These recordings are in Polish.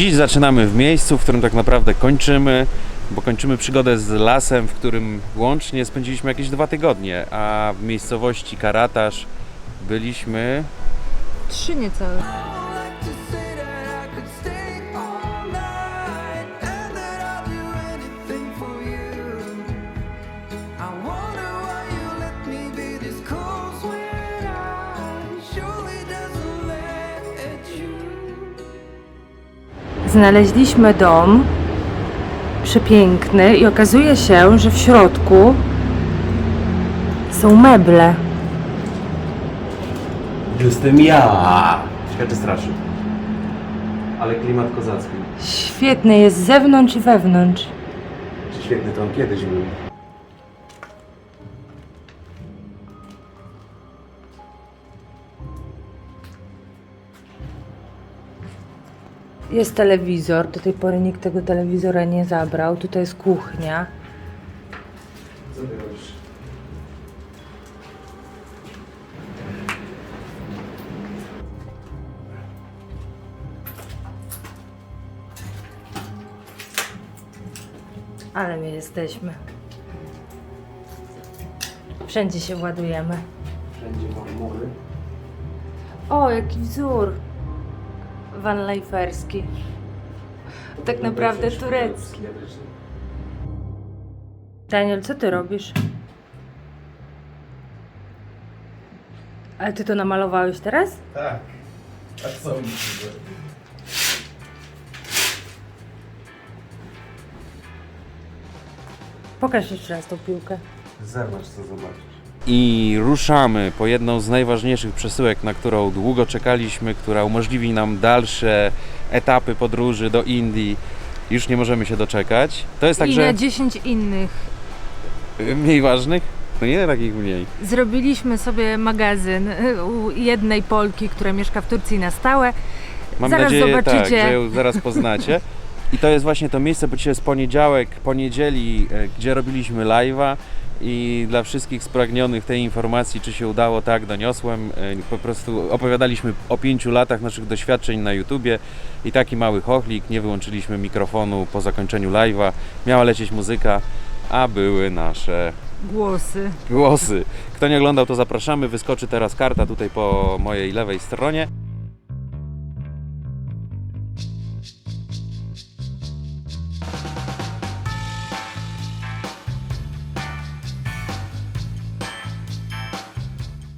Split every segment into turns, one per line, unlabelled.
Dziś zaczynamy w miejscu, w którym tak naprawdę kończymy, bo kończymy przygodę z lasem, w którym łącznie spędziliśmy jakieś dwa tygodnie, a w miejscowości Karatasz byliśmy
Trzy niecałe. Znaleźliśmy dom przepiękny i okazuje się, że w środku są meble.
Jestem ja! Światy straszy. Ale klimat kozacki.
Świetny jest z zewnątrz i wewnątrz.
Czy świetny to on kiedyś był.
Jest telewizor, do tej pory nikt tego telewizora nie zabrał. Tutaj jest kuchnia.
Co ty robisz?
Ale my jesteśmy. Wszędzie się ładujemy.
Wszędzie marmury.
O, jaki wzór vanlejferski. Tak naprawdę turecki. Daniel, co ty robisz? Ale ty to namalowałeś teraz?
Tak. A co myślisz? że-
Pokaż jeszcze raz tą piłkę.
Zobacz, co zobaczysz. I ruszamy po jedną z najważniejszych przesyłek, na którą długo czekaliśmy, która umożliwi nam dalsze etapy podróży do Indii. Już nie możemy się doczekać. To jest
I
także
na 10 innych.
mniej ważnych? No nie takich mniej.
Zrobiliśmy sobie magazyn u jednej Polki, która mieszka w Turcji na stałe.
Mam
Zaraz
nadzieję, tak,
zobaczycie.
że ją zaraz poznacie. I to jest właśnie to miejsce, bo dzisiaj jest poniedziałek, poniedzieli, e, gdzie robiliśmy live'a i dla wszystkich spragnionych tej informacji, czy się udało, tak, doniosłem. E, Po prostu opowiadaliśmy o pięciu latach naszych doświadczeń na YouTubie i taki mały chochlik, nie wyłączyliśmy mikrofonu po zakończeniu live'a. Miała lecieć muzyka, a były nasze
Głosy.
głosy. Kto nie oglądał, to zapraszamy. Wyskoczy teraz karta tutaj po mojej lewej stronie.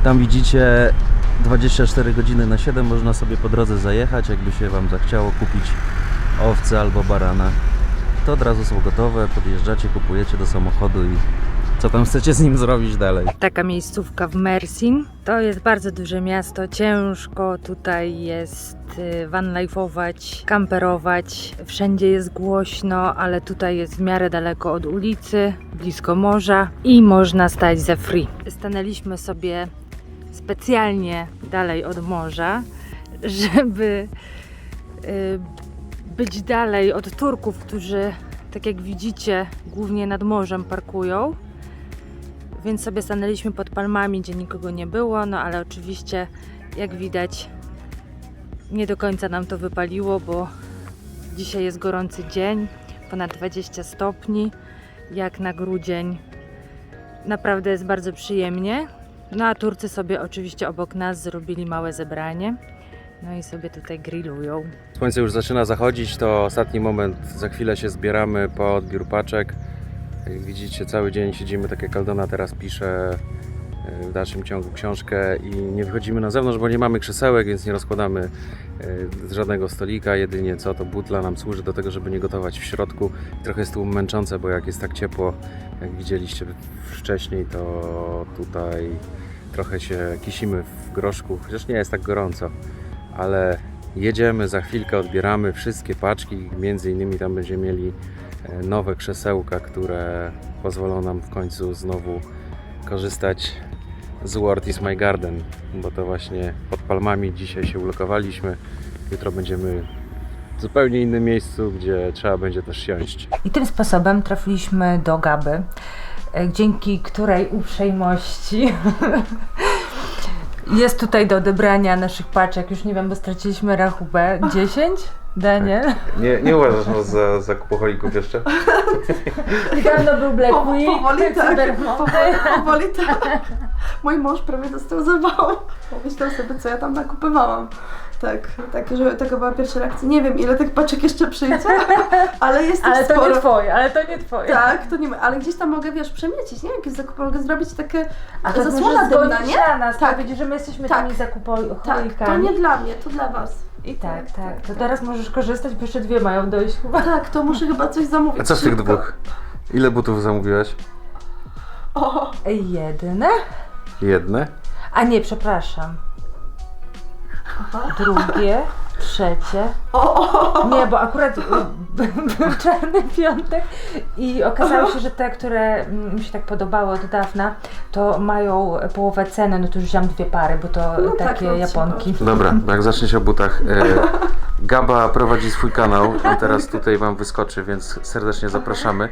Tam widzicie 24 godziny na 7 można sobie po drodze zajechać, jakby się Wam zachciało kupić owce albo barana. To od razu są gotowe, podjeżdżacie, kupujecie do samochodu i co tam chcecie z nim zrobić dalej.
Taka miejscówka w Mersin. To jest bardzo duże miasto. Ciężko tutaj jest y, vanlife'ować, kamperować. Wszędzie jest głośno, ale tutaj jest w miarę daleko od ulicy, blisko morza i można stać za free. Stanęliśmy sobie specjalnie dalej od morza, żeby y, być dalej od Turków, którzy, tak jak widzicie, głównie nad morzem parkują. Więc sobie stanęliśmy pod palmami, gdzie nikogo nie było, no ale oczywiście, jak widać, nie do końca nam to wypaliło, bo dzisiaj jest gorący dzień, ponad 20 stopni, jak na grudzień. Naprawdę jest bardzo przyjemnie. No a Turcy sobie oczywiście obok nas zrobili małe zebranie. No i sobie tutaj grillują.
Słońce już zaczyna zachodzić, to ostatni moment. Za chwilę się zbieramy po odbiór paczek. Jak widzicie, cały dzień siedzimy, tak jak Aldona teraz pisze w dalszym ciągu książkę i nie wychodzimy na zewnątrz, bo nie mamy krzesełek, więc nie rozkładamy e, żadnego stolika. Jedynie co, to butla nam służy do tego, żeby nie gotować w środku. Trochę jest tu męczące, bo jak jest tak ciepło, jak widzieliście wcześniej, to tutaj trochę się kisimy w groszku, chociaż nie jest tak gorąco ale jedziemy, za chwilkę odbieramy wszystkie paczki, między innymi tam będziemy mieli e, nowe krzesełka, które pozwolą nam w końcu znowu korzystać z What is my garden, bo to właśnie pod palmami dzisiaj się ulokowaliśmy, jutro będziemy w zupełnie innym miejscu, gdzie trzeba będzie też siąść.
I tym sposobem trafiliśmy do Gaby, e, dzięki której uprzejmości Jest tutaj do odebrania naszych paczek, już nie wiem, bo straciliśmy rachubę. 10? Daniel?
Nie, nie uważasz nas za zakupoholików jeszcze?
Niedawno był Black
Po-
Week,
powoli tak,
Cyber Monday.
Powoli tak. Mój mąż prawie dostał zawału. Pomyślał sobie, co ja tam nakupywałam. Tak, tak, że taka była pierwsza reakcja. Nie wiem, ile tych paczek jeszcze przyjdzie, ale jest
Ale to
sporo.
nie twoje, ale to nie twoje.
Tak, to nie ma, ale gdzieś tam mogę, wiesz, przemiecić, nie? Jakieś zakupy, mogę zrobić takie
A to
zasłona dymna, nie?
na nas,
Tak.
powiedzieć, że my jesteśmy
Tak.
tymi zakupolikami.
Tak, to nie dla mnie, to dla was.
I tak,
Tak,
tak.
tak,
To
tak.
teraz możesz korzystać, bo jeszcze dwie mają dojść chyba.
Tak, to muszę chyba coś zamówić.
A co z tych
szybko.
dwóch? Ile butów zamówiłaś?
O,
Jedne?
Jedne?
A nie, przepraszam. Drugie, trzecie. Nie, bo akurat y, był czarny piątek i okazało się, że te, które mm, mi się tak podobały od dawna, to mają połowę ceny, no to już wziąłam dwie pary, bo to
No tak,
takie
no
Japonki.
Dobra, jak zaczniesz o butach. E, Gaba prowadzi swój kanał, on teraz tutaj Wam wyskoczy, więc serdecznie zapraszamy.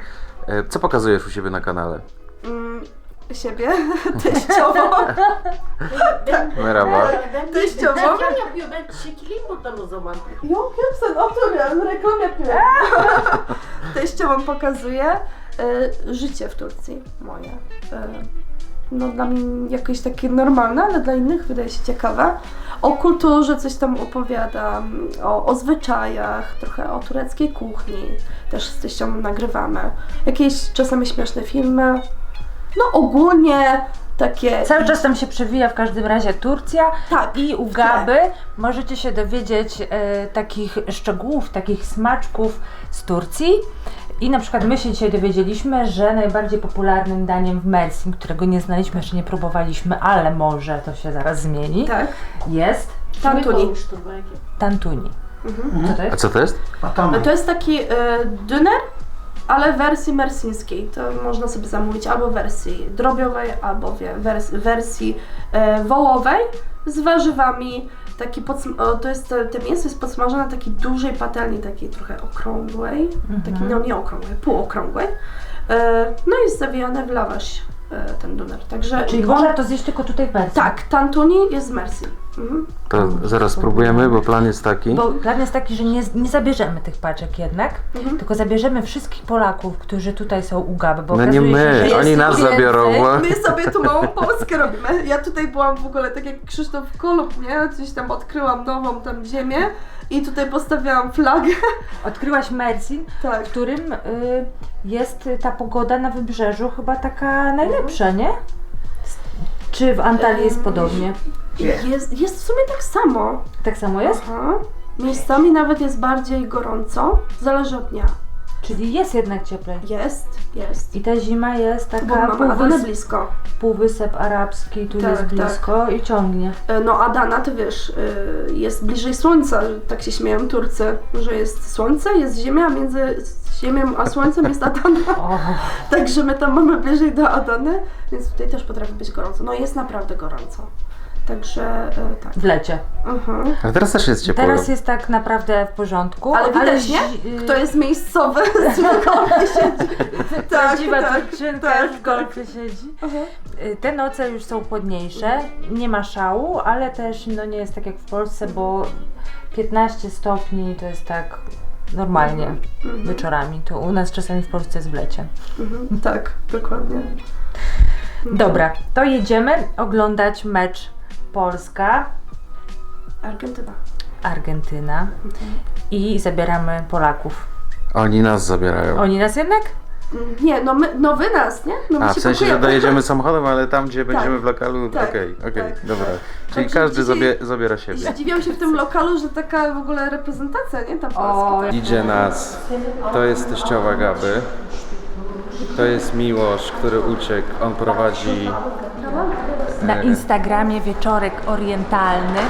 E, co pokazujesz u siebie na kanale?
mm, siebie, teściową.
Merhaba.
Teściową.
Ben yapıyor. Ben çekileyim buradan o zaman.
Yok yok sen otur ya, reklam yapıyorum. Teściową pokazuje e, życie w Turcji moje. E, no dla mnie jakieś takie normalne, ale dla innych wydaje się ciekawe. O kulturze coś tam opowiadam, o, o zwyczajach, trochę o tureckiej kuchni. Też z teścią nagrywamy. Jakieś czasami śmieszne filmy. No ogólnie takie...
Cały czas tam się przewija w każdym razie Turcja
Tak,
i u
w tle.
Gaby możecie się dowiedzieć e, takich szczegółów, takich smaczków z Turcji. I na przykład my się dzisiaj dowiedzieliśmy, że najbardziej popularnym daniem w Mersin, którego nie znaliśmy, jeszcze nie próbowaliśmy, ale może to się zaraz zmieni,
Tak.
jest
Tantuni.
Tantuni. Co to
A
jest?
co to jest?
To jest taki e, döner, ale w wersji mersińskiej. To można sobie zamówić albo w wersji drobiowej, albo w wers- wersji e, wołowej z warzywami. Taki to jest, to mięso jest podsmażone na takiej dużej patelni, takiej trochę okrągłej, takiej, no nie okrągłej, półokrągłej. E, no i jest zawijane w lawasz e, ten doner. Także
Czyli można to zjeść tylko tutaj w Mersin.
Tak, tantuni jest z Mersin. Mhm.
To zaraz spróbujemy, bo plan jest taki.
Bo plan jest taki, że nie, nie zabierzemy tych paczek jednak,
Mhm.
tylko zabierzemy wszystkich Polaków, którzy tutaj są u Gaby, bo
No nie
okazuje się,
my,
że
oni
jest
nas
więcej.
zabiorą, bo...
My sobie tu małą Polskę robimy. Ja tutaj byłam w ogóle tak jak Krzysztof Kolub, nie? Coś tam odkryłam nową tam ziemię i tutaj postawiałam flagę.
Odkryłaś Mersin,
Tak.
w którym y, jest ta pogoda na wybrzeżu chyba taka najlepsza, nie? Czy w Antalii jest podobnie?
Jest, jest w sumie tak samo.
Tak samo jest?
Aha. Miejscami nawet jest bardziej gorąco. Zależy od dnia.
Czyli jest jednak cieplej.
Jest, jest.
I ta zima jest
Bo
taka
mamy Adanę
półwysp,
blisko.
półwysep arabski, tu
Tak,
jest
tak.
blisko i ciągnie.
E, No Adana, ty wiesz, y, jest bliżej słońca. Tak się śmieją Turcy, że jest słońce, jest ziemia, a między ziemią a słońcem jest Adana.
O,
Także my tam mamy bliżej do Adany, więc tutaj też potrafi być gorąco. No jest naprawdę gorąco. Także e, tak.
w lecie.
Mhm.
Ale teraz też jest ciepło.
Teraz jest tak naprawdę w porządku.
Ale widać, nie? Kto jest miejscowy, z golfie siedzi.
Prawdziwa
tak, tak,
w golfie siedzi.
Mhm.
Y, Te noce już są chłodniejsze, nie ma szału, ale też no, nie jest tak jak w Polsce, bo 15 stopni to jest tak normalnie wieczorami. To u nas czasami w Polsce jest w lecie.
Mhm. Tak, dokładnie.
Dobra, to jedziemy oglądać mecz Polska,
Argentyna.
Argentyna i zabieramy Polaków.
Oni nas zabierają.
Oni nas jednak?
Nie, no, my, no wy nas, nie? No my
A,
się
w sensie, że
pakujemy.
dojedziemy samochodem, ale tam, gdzie będziemy w lokalu,
tak,
okej, okej,
tak.
dobra. Czyli
Także
każdy
dzisiaj-
zabie, zabiera siebie.
Zdziwiam się w tym lokalu, że taka w ogóle reprezentacja, nie? Tam polska. tak.
Idzie nas. To jest teściowa Gaby. To jest Miłosz, który uciekł. On prowadzi...
Na Instagramie wieczorek orientalny,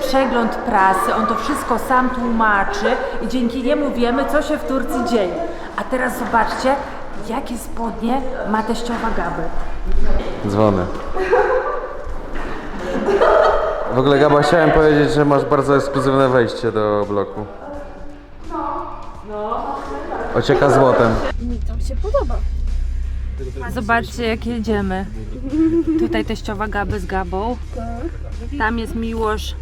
przegląd prasy, on to wszystko sam tłumaczy i dzięki niemu wiemy, co się w Turcji dzieje. A teraz zobaczcie, jakie spodnie ma teściowa Gaby.
Dzwony. W ogóle Gaba, chciałem powiedzieć, że masz bardzo ekskluzywne wejście do bloku. Ocieka złotem.
Mi tam się podoba.
Zobaczcie jak jedziemy. Tutaj teściowa Gaby z Gabą. Tam jest Miłosz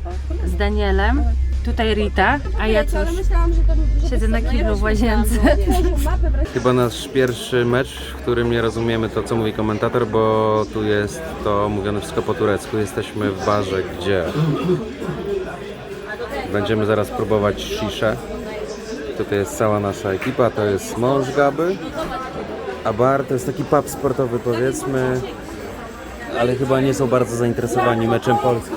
z Danielem. Tutaj Rita, a ja cóż, siedzę na kiblu w łazience.
Chyba nasz pierwszy mecz, w którym nie rozumiemy to, co mówi komentator, bo tu jest to mówione wszystko po turecku. Jesteśmy w barze, gdzie będziemy zaraz próbować sziszę. Tutaj jest cała nasza ekipa, to jest mąż Gaby, a bar to jest taki pub sportowy powiedzmy, ale chyba nie są bardzo zainteresowani meczem polskim.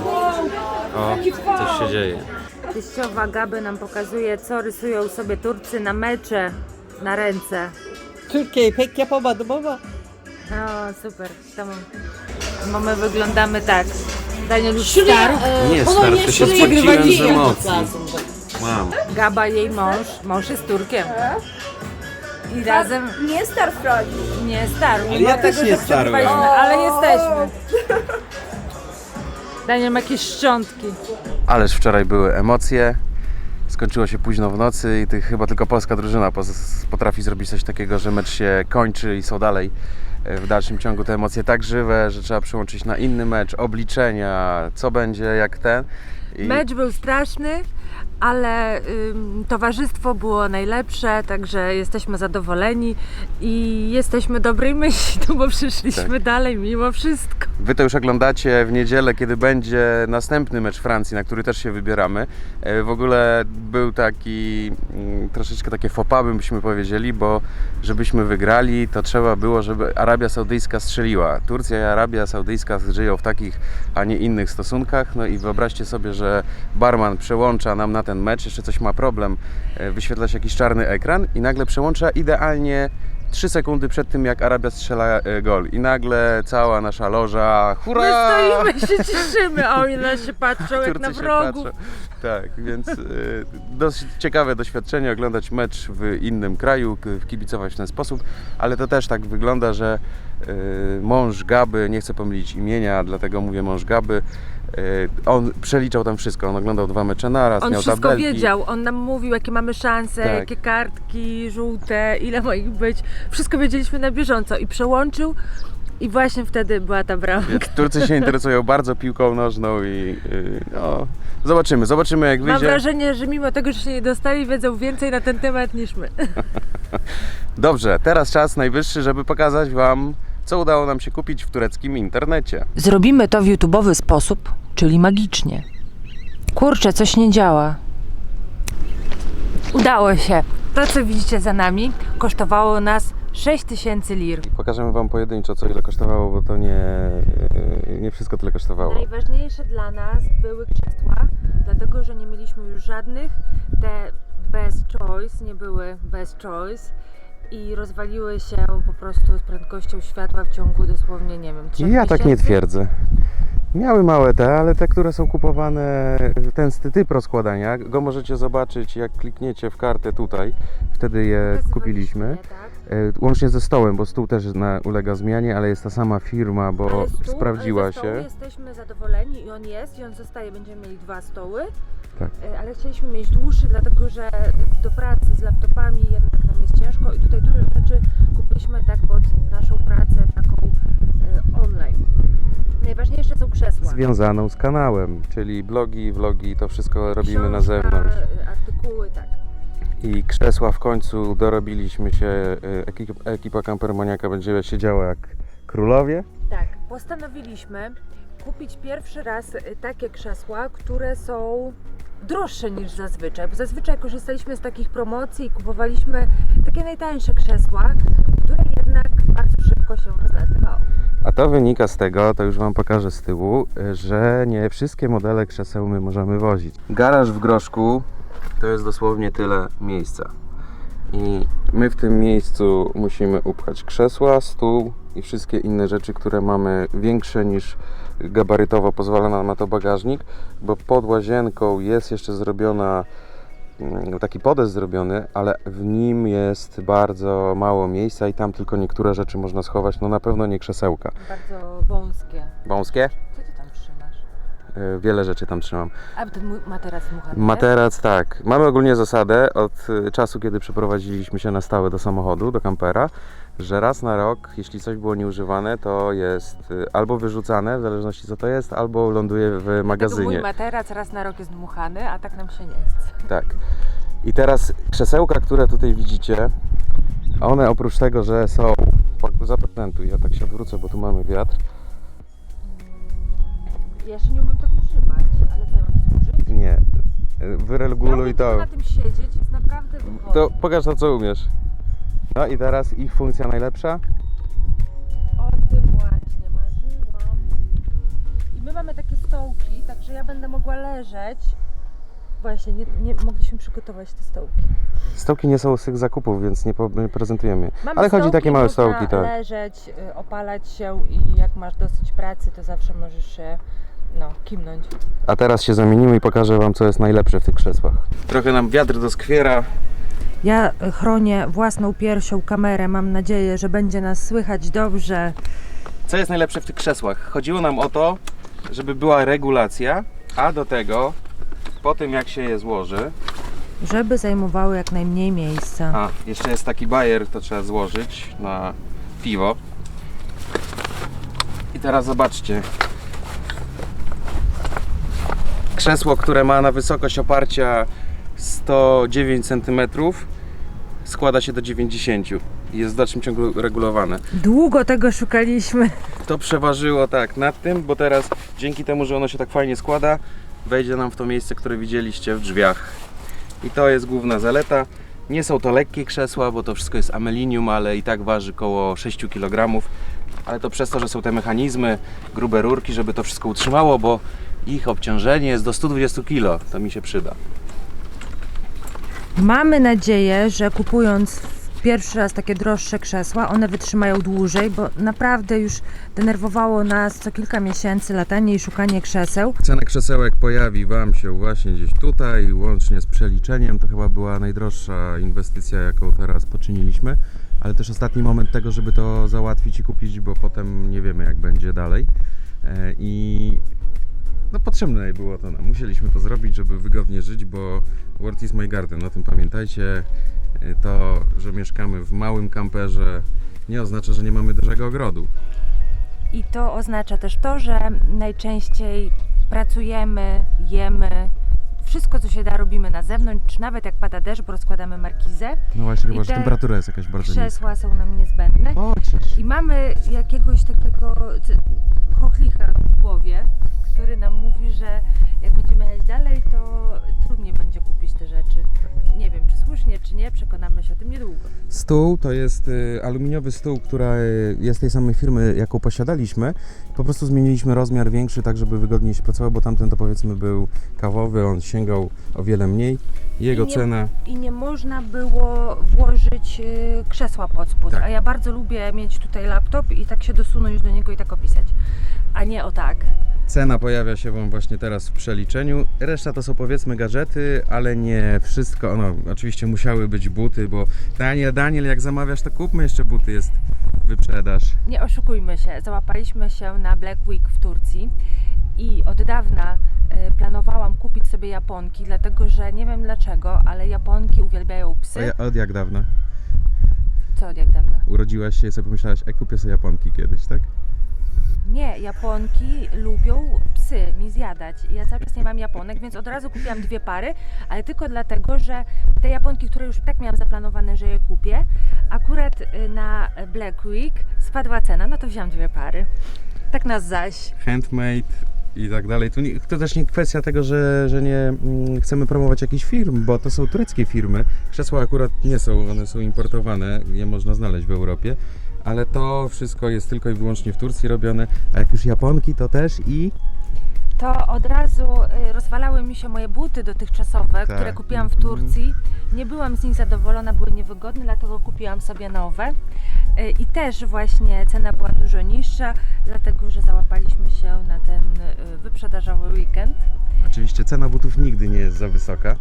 O, coś się dzieje.
Teściowa Gaby nam pokazuje, co rysują sobie Turcy na mecze, na ręce.
Türkiye'yi pek yapamadım ama
No super, to mam- mamy wyglądamy tak. Daniel już starł,
Nie, starszy
nie
się
szli
spociłem z emocji. Mam.
Gaba jej mąż, mąż jest Turkiem. I razem
Nie star Fragi.
nie starł,
Ale
mimo
ja też
tego,
nie
że
starłem.
ale jesteśmy. Daniel ma jakieś szczątki.
Ależ wczoraj były emocje. Skończyło się późno w nocy i ty, chyba tylko polska drużyna potrafi zrobić coś takiego, że mecz się kończy i są dalej e, w dalszym ciągu te emocje tak żywe, że trzeba przyłączyć na inny mecz, obliczenia, co będzie jak ten. I
Mecz był straszny, ale ym, towarzystwo było najlepsze, także jesteśmy zadowoleni i jesteśmy dobrej myśli, no bo przyszliśmy
Tak.
dalej mimo wszystko.
Wy to już oglądacie w niedzielę, kiedy będzie następny mecz Francji, na który też się wybieramy. E, W ogóle był taki mm, troszeczkę takie fopa, byśmy powiedzieli, bo żebyśmy wygrali, to trzeba było, żeby Arabia Saudyjska strzeliła. Turcja i Arabia Saudyjska żyją w takich, a nie innych stosunkach. No i wyobraźcie sobie, że barman przełącza nam na ten mecz, jeszcze coś ma problem, e, wyświetla się jakiś czarny ekran i nagle przełącza idealnie 3 sekundy przed tym, jak Arabia strzela e, gol. I nagle cała nasza loża, hurra!
My stoimy się cieszymy, a oni na się patrzą jak na wrogów.
Tak, więc e, dosyć ciekawe doświadczenie oglądać mecz w innym kraju, kibicować w ten sposób, ale to też tak wygląda, że mąż Gaby, nie chcę pomylić imienia, dlatego mówię mąż Gaby, on przeliczał tam wszystko, on oglądał dwa mecze naraz,
On
miał
wszystko
tabelki.
wiedział, on nam mówił jakie mamy szanse,
Tak.
jakie kartki żółte, ile ma ich być. Wszystko wiedzieliśmy na bieżąco i przełączył i właśnie wtedy była ta brama.
Więc Turcy się interesują bardzo piłką nożną i y, no, zobaczymy, zobaczymy jak
Mam
wyjdzie.
wrażenie, że mimo tego, że się nie dostali, wiedzą więcej na ten temat niż my.
Dobrze, teraz czas najwyższy, żeby pokazać Wam, co udało nam się kupić w tureckim internecie.
Zrobimy to w YouTube'owy sposób, czyli magicznie. Kurczę, coś nie działa. Udało się. To, co widzicie za nami, kosztowało nas 6000 lir.
Pokażemy Wam pojedynczo, co ile kosztowało, bo to nie, nie wszystko tyle kosztowało.
Najważniejsze dla nas były krzesła, dlatego że nie mieliśmy już żadnych. Te bez choice nie były bez choice i rozwaliły się po prostu z prędkością światła w ciągu dosłownie, nie wiem, 3
Ja tak nie twierdzę. Miały małe te, ale te, które są kupowane, ten typ rozkładania, go możecie zobaczyć jak klikniecie w kartę tutaj. Wtedy je kupiliśmy.
tak?
E, Łącznie ze stołem, bo stół też na, ulega zmianie, ale jest ta sama firma, bo
Ale stół,
sprawdziła
ze stołu
się.
Jesteśmy zadowoleni i on jest i on zostaje. Będziemy mieli dwa stoły,
Tak.
E, ale chcieliśmy mieć dłuższy, dlatego że do pracy z laptopami jednak nam jest ciężko i tutaj dużo rzeczy kupiliśmy tak pod naszą pracę taką e, online. Najważniejsze są krzesła.
Związaną z kanałem, czyli blogi, vlogi, to wszystko robimy na
Książka,
zewnątrz.
e, Artykuły, tak.
I krzesła w końcu dorobiliśmy się, e, ekipa, ekipa kampermaniaka będzie siedziała jak królowie.
Tak, postanowiliśmy kupić pierwszy raz takie krzesła, które są droższe niż zazwyczaj, bo zazwyczaj korzystaliśmy z takich promocji i kupowaliśmy takie najtańsze krzesła, które jednak bardzo szybko się rozlatywały.
A to wynika z tego, to już Wam pokażę z tyłu, że nie wszystkie modele krzeseł my możemy wozić. Garaż w Groszku to jest dosłownie tyle miejsca. I my w tym miejscu musimy upchać krzesła, stół i wszystkie inne rzeczy, które mamy większe niż gabarytowo pozwala nam na to bagażnik, bo pod łazienką jest jeszcze zrobiona mm, taki podest zrobiony, ale w nim jest bardzo mało miejsca i tam tylko niektóre rzeczy można schować, no na pewno nie krzesełka.
Bardzo wąskie.
Wąskie?
Co ty tam trzymasz?
E, Wiele rzeczy tam trzymam.
A ten materac dmuchany,
Materac, tak. Mamy ogólnie zasadę od y, czasu, kiedy przeprowadziliśmy się na stałe do samochodu, do kampera, że raz na rok, jeśli coś było nieużywane, to jest y, albo wyrzucane, w zależności co to jest, albo ląduje w
Mój
magazynie.
materac raz na rok jest dmuchany, a tak nam się nie chce.
Tak. I teraz krzesełka, które tutaj widzicie, one oprócz tego, że są. Zaprezentuj, ja tak się odwrócę, bo tu mamy wiatr.
Ja jeszcze nie umiem tego używać, ale co mam służyć?
Nie. y, Wyreguluj to.
na tym siedzieć, jest naprawdę wygodnie.
To pokaż to, co umiesz. No i teraz ich funkcja najlepsza.
O tym właśnie marzyłam. I my mamy takie stołki, także ja będę mogła leżeć. Właśnie, nie, nie mogliśmy przygotować te stołki.
Stołki nie są z tych zakupów, więc nie, po, nie prezentujemy.
Mamy
Ale chodzi
stołki,
takie małe
można
stołki, tak.
leżeć, y, opalać się i jak masz dosyć pracy, to zawsze możesz się no, kimnąć.
A teraz się zamienimy i pokażę Wam, co jest najlepsze w tych krzesłach. Trochę nam wiatr doskwiera.
Ja chronię własną piersią kamerę. Mam nadzieję, że będzie nas słychać dobrze.
Co jest najlepsze w tych krzesłach? Chodziło nam o to, żeby była regulacja, a do tego, po tym jak się je złoży,
Żeby zajmowały jak najmniej miejsca.
a jeszcze jest taki bajer, to trzeba złożyć na piwo. I teraz zobaczcie. Krzesło, które ma na wysokość oparcia 109 cm, składa się do 90 i jest w dalszym ciągu regulowane.
Długo tego szukaliśmy.
To przeważyło tak nad tym, bo teraz dzięki temu, że ono się tak fajnie składa, wejdzie nam w to miejsce, które widzieliście w drzwiach. I to jest główna zaleta. Nie są to lekkie krzesła, bo to wszystko jest amelinium, ale i tak waży około 6 kg. Ale to przez to, że są te mechanizmy, grube rurki, żeby to wszystko utrzymało, bo ich obciążenie jest do 120 kg. To mi się przyda.
Mamy nadzieję, że kupując pierwszy raz takie droższe krzesła, one wytrzymają dłużej, bo naprawdę już denerwowało nas co kilka miesięcy latanie i szukanie krzeseł.
Cena krzesełek pojawi Wam się właśnie gdzieś tutaj, łącznie z przeliczeniem. To chyba była najdroższa inwestycja, jaką teraz poczyniliśmy, ale też ostatni moment tego, żeby to załatwić i kupić, bo potem nie wiemy, jak będzie dalej. E, I no potrzebne było to nam. Musieliśmy to zrobić, żeby wygodnie żyć, bo World is my garden, o tym pamiętajcie. E, To, że mieszkamy w małym kamperze nie oznacza, że nie mamy dużego ogrodu.
I to oznacza też to, że najczęściej pracujemy, jemy, wszystko co się da robimy na zewnątrz, czy nawet jak pada deszcz, bo rozkładamy markizę.
No właśnie, chyba, że
te
temperatura jest jakaś bardzo niska.
Krzesła są nam niezbędne.
Chociaż.
I mamy jakiegoś takiego chochlicha w głowie, który nam mówi, że jak będziemy jechać dalej, to trudniej będzie kupić te rzeczy. Nie wiem, czy słusznie, czy nie, przekonamy się o tym niedługo.
Stół to jest y, aluminiowy stół, która y, jest tej samej firmy, jaką posiadaliśmy. Po prostu zmieniliśmy rozmiar większy, tak żeby wygodniej się pracowało, bo tamten to powiedzmy był kawowy, on sięgał o wiele mniej. Jego
I nie-
cena
I nie można było włożyć y, krzesła pod spód,
Tak.
a ja bardzo lubię mieć tutaj laptop i tak się dosunąć do niego i tak opisać, a nie o tak.
Cena pojawia się Wam właśnie teraz w przeliczeniu. Reszta to są powiedzmy gadżety, ale nie wszystko. No, oczywiście musiały być buty, bo Daniel, Daniel, jak zamawiasz, to kupmy jeszcze buty, jest wyprzedaż.
Nie oszukujmy się, załapaliśmy się na Black Week w Turcji i od dawna y, planowałam kupić sobie japonki, dlatego że nie wiem dlaczego, ale japonki uwielbiają psy.
Ja, od jak dawna?
Co od jak dawna?
Urodziłaś się i sobie pomyślałaś, e, kupię sobie japonki kiedyś, tak?
Nie, japonki lubią psy mi zjadać. Ja cały czas nie mam japonek, więc od razu kupiłam dwie pary, ale tylko dlatego, że te japonki, które już tak miałam zaplanowane, że je kupię, akurat y, na Black Week spadła cena, no to wziąłam dwie pary. Tak nas zaś.
handmade i tak dalej. Tu nie, to też nie kwestia tego, że, że nie mm, chcemy promować jakichś firm, bo to są tureckie firmy. Krzesła akurat nie są, one są importowane, je można znaleźć w Europie, ale to wszystko jest tylko i wyłącznie w Turcji robione, a jak już Japonki to też i
To od razu y, rozwalały mi się moje buty dotychczasowe,
Tak.
które kupiłam w Turcji. Nie byłam z nich zadowolona, były niewygodne, dlatego kupiłam sobie nowe. Y, I też właśnie cena była dużo niższa, dlatego że załapaliśmy się na ten y, wyprzedażowy weekend.
oczywiście cena butów nigdy nie jest za wysoka.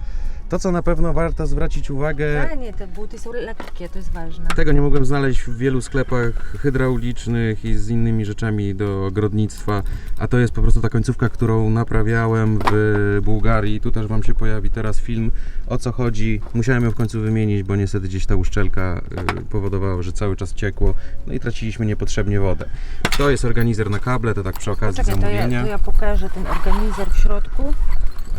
To, co na pewno warto zwrócić uwagę,
A nie, te buty są lekkie, to jest ważne.
tego nie mogłem znaleźć w wielu sklepach hydraulicznych i z innymi rzeczami do ogrodnictwa, a to jest po prostu ta końcówka, którą naprawiałem w Bułgarii. Tu też Wam się pojawi teraz film, o co chodzi. Musiałem ją w końcu wymienić, bo niestety gdzieś ta uszczelka y, powodowała, że cały czas ciekło, no i traciliśmy niepotrzebnie wodę. To jest organizer na kable, to tak przy okazji
Czekaj, to ja,
zamówienia.
to ja pokażę ten organizer w środku.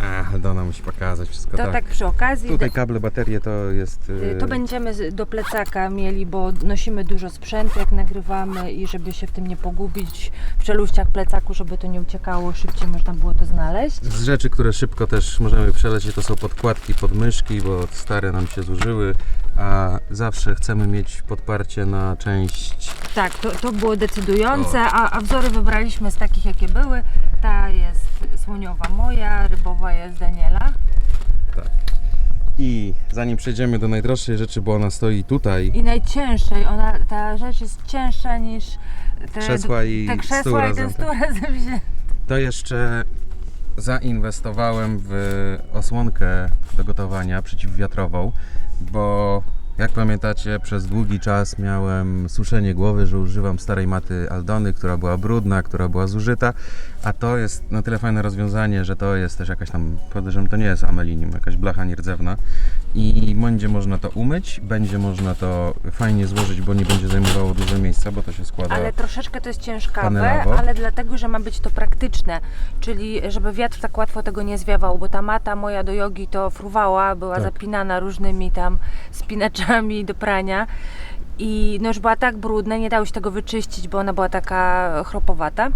Ach, Dona musi pokazać wszystko
To
tak.
tak przy okazji.
Tutaj kable, baterie to jest...
Y,
y,
To będziemy z- do plecaka mieli, bo nosimy dużo sprzętu, jak nagrywamy i żeby się w tym nie pogubić w czeluściach plecaku, żeby to nie uciekało, szybciej można było to znaleźć.
Z rzeczy, które szybko też możemy przelecieć, to są podkładki pod myszki, bo stare nam się zużyły, a zawsze chcemy mieć podparcie na część.
Tak, to, to było decydujące, a, a wzory wybraliśmy z takich, jakie były. Ta jest słoniowa moja, rybowa jest Daniela.
I zanim przejdziemy do najdroższej rzeczy, bo ona stoi tutaj,
I najcięższej, ona, ta rzecz jest cięższa niż te,
Krzesła i
te
stół
krzesła i ten
razem,
stół
tak.
razem się.
to jeszcze zainwestowałem w osłonkę do gotowania przeciwwiatrową, bo jak pamiętacie, przez długi czas miałem suszenie głowy, że używam starej maty Aldony, która była brudna, która była zużyta, a to jest na tyle fajne rozwiązanie, że to jest też jakaś tam, podejrzewam, to nie jest amelinium, jakaś blacha nierdzewna. I będzie można to umyć, będzie można to fajnie złożyć, bo nie będzie zajmowało dużo miejsca, bo to się składa
Ale troszeczkę to jest ciężkawe, ale dlatego, że ma być to praktyczne, czyli żeby wiatr tak łatwo tego nie zwiewał, bo ta mata moja do jogi to fruwała, była
Tak.
zapinana różnymi tam spinaczami do prania i no już była tak brudna, nie dało się tego wyczyścić, bo ona była taka chropowata.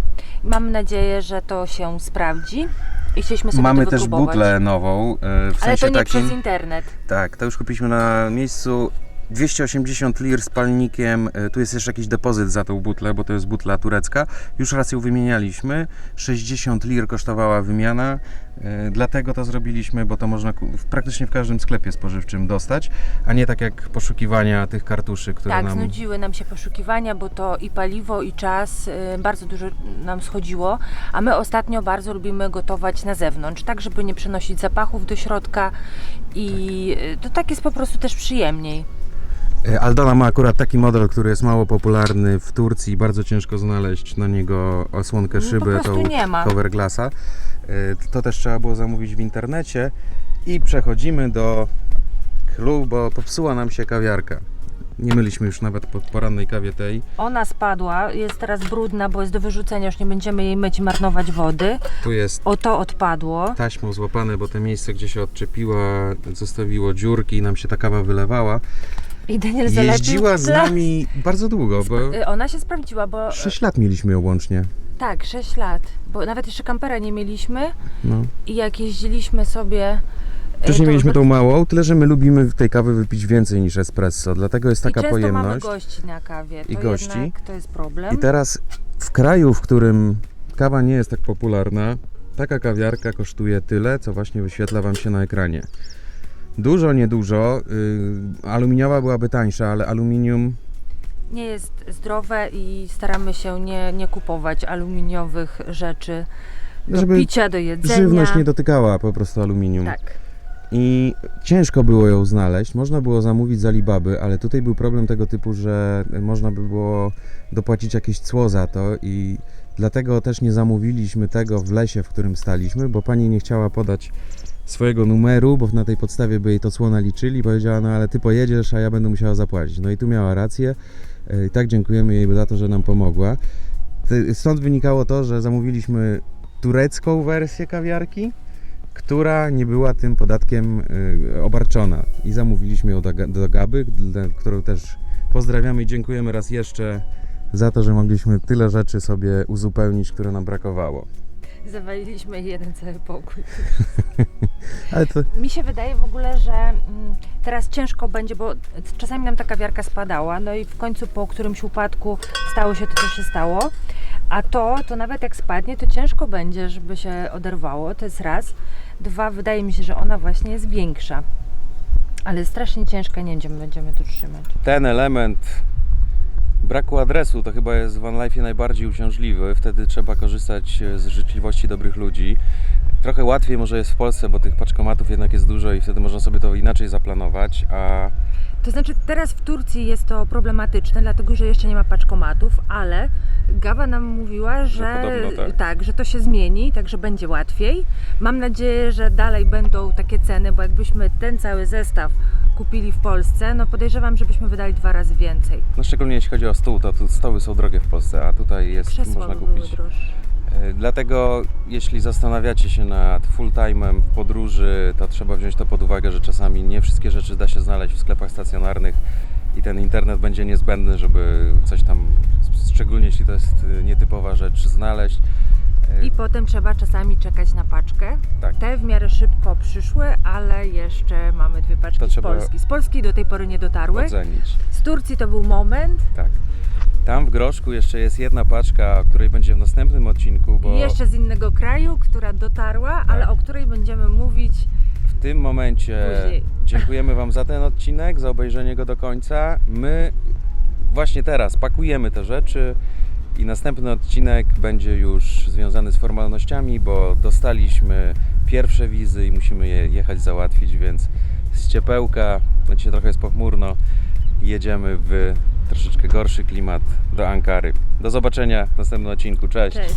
Mam nadzieję, że to się sprawdzi i chcieliśmy sobie
Mamy
to
też
wypróbować.
butlę nową, e, w
Ale
sensie
to nie
takim...
przez internet.
Tak, to już kupiliśmy na miejscu. 280 lir z palnikiem. E, Tu jest jeszcze jakiś depozyt za tą butlę, bo to jest butla turecka. Już raz ją wymienialiśmy. 60 lir kosztowała wymiana. E, Dlatego to zrobiliśmy, bo to można praktycznie w każdym sklepie spożywczym dostać, a nie tak jak poszukiwania tych kartuszy, które
Tak,
nam.
znudziły nam się poszukiwania, bo to i paliwo, i czas, y, bardzo dużo nam schodziło, a my ostatnio bardzo lubimy gotować na zewnątrz, tak żeby nie przenosić zapachów do środka i y, to tak jest po prostu też przyjemniej.
E, Aldona ma akurat taki model, który jest mało popularny w Turcji. Bardzo ciężko znaleźć na niego osłonkę
No,
szyby,
prostu
tą
nie ma.
cover glassa. E, To też trzeba było zamówić w internecie. I przechodzimy do clue, bo popsuła nam się kawiarka. Nie myliśmy już nawet po porannej kawie tej.
Ona spadła, jest teraz brudna, bo jest do wyrzucenia, już nie będziemy jej myć i marnować wody.
Tu jest
O to odpadło.
taśmą złapane, bo te miejsce, gdzie się odczepiła, zostawiło dziurki i nam się ta kawa wylewała.
I Daniel zalepił
Jeździła z nami bardzo długo, bo
Y, Ona się sprawdziła, bo
6 lat mieliśmy ją łącznie.
tak, 6 lat, bo nawet jeszcze kampera nie mieliśmy
No.
i jak jeździliśmy sobie... y,
Wcześniej
to-
mieliśmy tą małą, tyle że my lubimy tej kawy wypić więcej niż espresso, dlatego jest taka
I często mamy
pojemność.
gości na kawie.
I
to
gości.
Jednak to jest problem.
I teraz w kraju, w którym kawa nie jest tak popularna, taka kawiarka kosztuje tyle, co właśnie wyświetla Wam się na ekranie. Dużo, niedużo. Yy, aluminiowa byłaby tańsza, ale aluminium
Nie jest zdrowe i staramy się nie, nie kupować aluminiowych rzeczy do
Żeby
picia, do jedzenia.
żywność nie dotykała po prostu aluminium.
Tak.
I ciężko było ją znaleźć. Można było zamówić z Alibaby, ale tutaj był problem tego typu, że można by było dopłacić jakieś cło za to i dlatego też nie zamówiliśmy tego w lesie, w którym staliśmy, bo pani nie chciała podać swojego numeru, bo na tej podstawie by jej to cło naliczyli powiedziała, no ale ty pojedziesz, a ja będę musiała zapłacić. No i tu miała rację. E, I tak dziękujemy jej za to, że nam pomogła. Stąd wynikało to, że zamówiliśmy turecką wersję kawiarki, która nie była tym podatkiem y, obarczona. I zamówiliśmy ją do, Ga- do Gaby, którą też pozdrawiamy i dziękujemy raz jeszcze za to, że mogliśmy tyle rzeczy sobie uzupełnić, które nam brakowało.
Zawaliliśmy jeden cały pokój.
Ale to
Mi się wydaje w ogóle, że mm, teraz ciężko będzie, bo czasami nam ta kawiarka spadała, no i w końcu po którymś upadku stało się to, co się stało. A to, to nawet jak spadnie, to ciężko będzie, żeby się oderwało. To jest raz. Dwa, wydaje mi się, że ona właśnie jest większa. Ale jest strasznie ciężka, nie wiem, będziemy tu trzymać.
ten element braku adresu to chyba jest w OneLife najbardziej uciążliwy. Wtedy trzeba korzystać z życzliwości dobrych ludzi. Trochę łatwiej może jest w Polsce, bo tych paczkomatów jednak jest dużo i wtedy można sobie to inaczej zaplanować, a
To znaczy teraz w Turcji jest to problematyczne, dlatego że jeszcze nie ma paczkomatów, ale Gawa nam mówiła, że,
podobno tak.
że to się zmieni, także będzie łatwiej. Mam nadzieję, że dalej będą takie ceny, bo jakbyśmy ten cały zestaw kupili w Polsce, no podejrzewam, żebyśmy wydali dwa razy więcej.
no szczególnie jeśli chodzi o stół, to tu stoły są drogie w Polsce, a tutaj jest
Krzesła
można
by
kupić.
droższe.
E, Dlatego jeśli zastanawiacie się nad full time'em w podróży, to trzeba wziąć to pod uwagę, że czasami nie wszystkie rzeczy da się znaleźć w sklepach stacjonarnych i ten internet będzie niezbędny, żeby coś tam, szczególnie jeśli to jest e, nietypowa rzecz, znaleźć. E,
I potem trzeba czasami czekać na paczkę.
Tak.
Te w miarę szybko przyszły, ale jeszcze mamy dwie paczki
To
z Polski. Z Polski do tej pory nie dotarły. Z Turcji to był moment.
Tak. Tam w Groszku jeszcze jest jedna paczka, o której będzie w następnym odcinku, bo
I jeszcze z innego kraju, która dotarła, ale o której będziemy mówić
w tym momencie
Później.
dziękujemy Wam za ten odcinek, za obejrzenie go do końca. My właśnie teraz pakujemy te rzeczy i następny odcinek będzie już związany z formalnościami, bo dostaliśmy pierwsze wizy i musimy je jechać załatwić, więc z ciepełka, no dzisiaj trochę jest pochmurno, jedziemy w troszeczkę gorszy klimat do Ankary. Do zobaczenia w następnym odcinku. Cześć!
cześć.